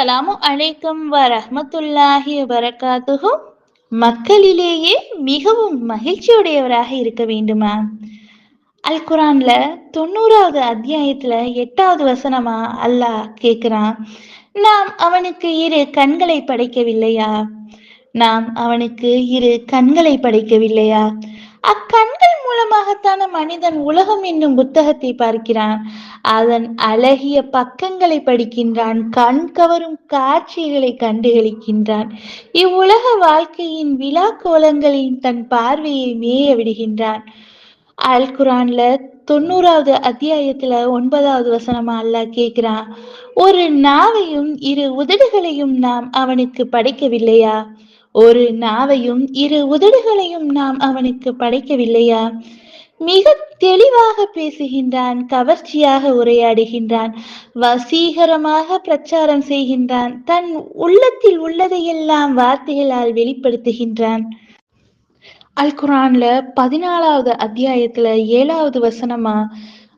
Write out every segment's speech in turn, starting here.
அஸ்ஸலாமு அலைக்கும் வரஹ்மத்துல்லாஹி வரகாத்துஹு மக்களிலேயே மிகவும் மகிழ்ச்சியுடையவராக இருக்க வேண்டுமா அல் குரான்ல தொண்ணூறாவது அத்தியாயத்துல எட்டாவது வசனமா அல்லாஹ் கேக்குறான் நாம் அவனுக்கு இரு கண்களை படைக்கவில்லையா நாம் அவனுக்கு இரு கண்களை படைக்கவில்லையா அக்கண் மூலமாகத்தான மனிதன் உலகம் என்னும் புத்தகத்தை பார்க்கிறான். அதன் அழகிய பக்கங்களை படிக்கின்றான். கண் கவரும் காட்சிகளை கண்டுகளிக்கின்றான். இவ்வுலக வாழ்க்கையின் விழா கோலங்களின் தன் பார்வையை மேய விடுகின்றான். அல் குரான்ல தொண்ணூறாவது அத்தியாயத்துல ஒன்பதாவது வசனமா அல்லாஹ் கேக்குறான் ஒரு நாவையும் இரு உதடுகளையும் நாம் அவனுக்கு படைக்கவில்லையா? ஒரு நாவையும் இரு உதடுகளையும் நாம் அவனுக்கு படைக்கவில்லையா? மிக தெளிவாக பேசுகின்றான் கவர்ச்சியாக உரையாடுகின்றான் வசீகரமாக பிரச்சாரம் செய்கின்றான் தன் உள்ளத்தில் உள்ளதையெல்லாம் வார்த்தைகளால் வெளிப்படுத்துகின்றான். அல் குரான்ல பதினாலாவது அத்தியாயத்துல ஏழாவது வசனமா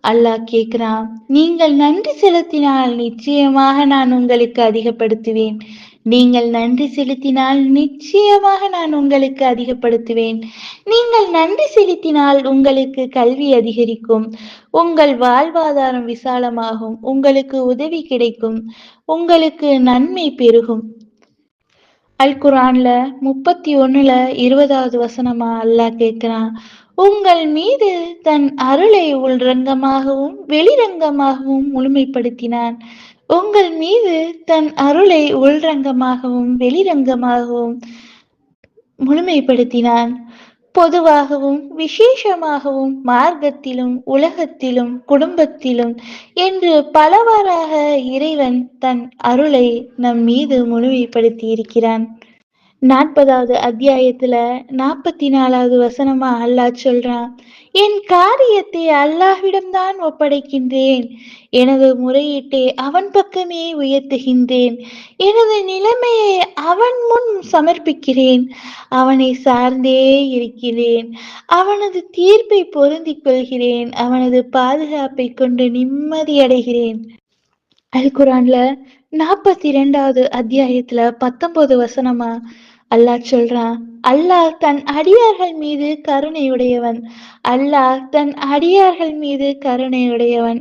அல்லாஹ் கேக்குறான் நீங்கள் நன்றி செலுத்தினால் நிச்சயமாக நான் உங்களுக்கு அதிகப்படுத்துவேன். நீங்கள் நன்றி செலுத்தினால் நிச்சயமாக நான் உங்களுக்கு அதிகப்படுத்துவேன். நீங்கள் நன்றி செலுத்தினால் உங்களுக்கு கல்வி அதிகரிக்கும். உங்கள் வாழ்வாதாரம் விசாலமாகும். உங்களுக்கு உதவி கிடைக்கும். உங்களுக்கு நன்மை பெருகும். அல் குரான்ல முப்பத்தி ஒண்ணுல இருபதாவது வசனமா அல்லாஹ் கேட்கிறான். உங்கள் மீது தன் அருளை உள்ரங்கமாகவும் வெளிரங்கமாகவும் முழுமைப்படுத்தினான். உங்கள் மீது தன் அருளை உள்ரங்கமாகவும் வெளிரங்கமாகவும் முழுமைப்படுத்தினான். பொதுவாகவும் விசேஷமாகவும் மார்க்கத்திலும் உலகத்திலும் குடும்பத்திலும் என்று பலவாறாக இறைவன் தன் அருளை நம் மீது முழுமைப்படுத்தி இருக்கிறான் நாற்பதாவது அத்தியாயத்துல நாற்பத்தி நாலாவது வசனமா அல்லாஹ் சொல்றான் என் காரியத்தை அல்லாஹ்விடம்தான் ஒப்படைக்கின்றேன். எனது முறையீட்டை அவன் பக்கமே உயர்த்துகின்றேன். எனது நிலைமையை அவன் முன் சமர்ப்பிக்கிறேன். அவனை சார்ந்தே இருக்கிறேன். அவனது தீர்ப்பை பொருந்திக் கொள்கிறேன். அவனது பாதுகாப்பை கொண்டு நிம்மதியடைகிறேன் அல் குரான்ல நாற்பத்தி இரண்டாவது அத்தியாயத்துல பத்தொன்பது வசனமா அல்லாஹ் சொல்றான் அல்லாஹ் தன் அடியார்கள் மீது கருணையுடையவன். அல்லாஹ் தன் அடியார்கள் மீது கருணையுடையவன்.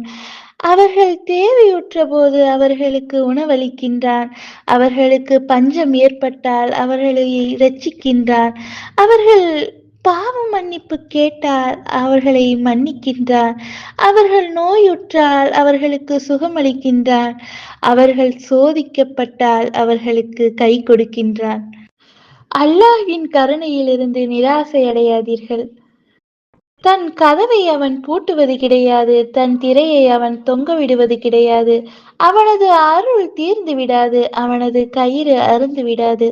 அவர்கள் தேவையுற்ற போது அவர்களுக்கு உணவளிக்கின்றான். அவர்களுக்கு பஞ்சம் ஏற்பட்டால் அவர்களை இரட்சிக்கின்றான். அவர்கள் பாவ மன்னிப்பு கேட்டால் அவர்களை மன்னிக்கின்றான். அவர்கள் நோயுற்றால் அவர்களுக்கு சுகமளிக்கின்றான். அவர்கள் சோதிக்கப்பட்டால் அவர்களுக்கு கை கொடுக்கின்றான். அல்லாஹ்வின் கருணையிலிருந்து நிராசை அடையாதீர்கள் தன் கதவை அவன் பூட்டுவது கிடையாது தன் திரையை அவன் தொங்க விடுவது கிடையாது. அவனது அருள் தீர்ந்து விடாது அவனது கயிறு அருந்து விடாது.